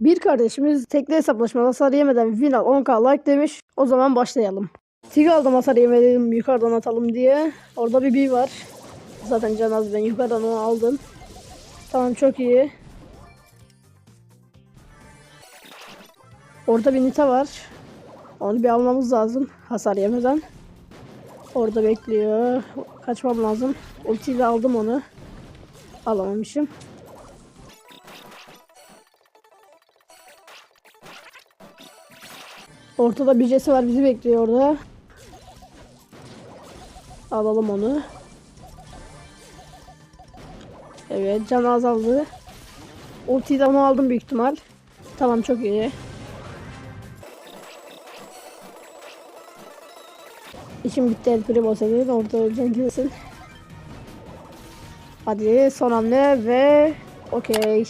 Bir kardeşimiz tekli hesaplaşmada hasar yemeden final 10k like demiş. O zaman başlayalım. Tig aldım hasar yemedim yukarıdan atalım diye. Orada bir bir var. Zaten can az ben yukarıdan onu aldım. Tamam çok iyi. Orada bir nita var. Onu bir almamız lazım hasar yemeden. Orada bekliyor. Kaçmam lazım. Ultiyle aldım onu. Alamamışım. Ortada bir Jesse var bizi bekliyor orada. Alalım onu. Evet can azaldı. Ultiyi de onu aldım büyük ihtimal. Tamam çok iyi. İşim bitti El Primo senin. Orada öleceksin kesin. Hadi son hamle ve okey.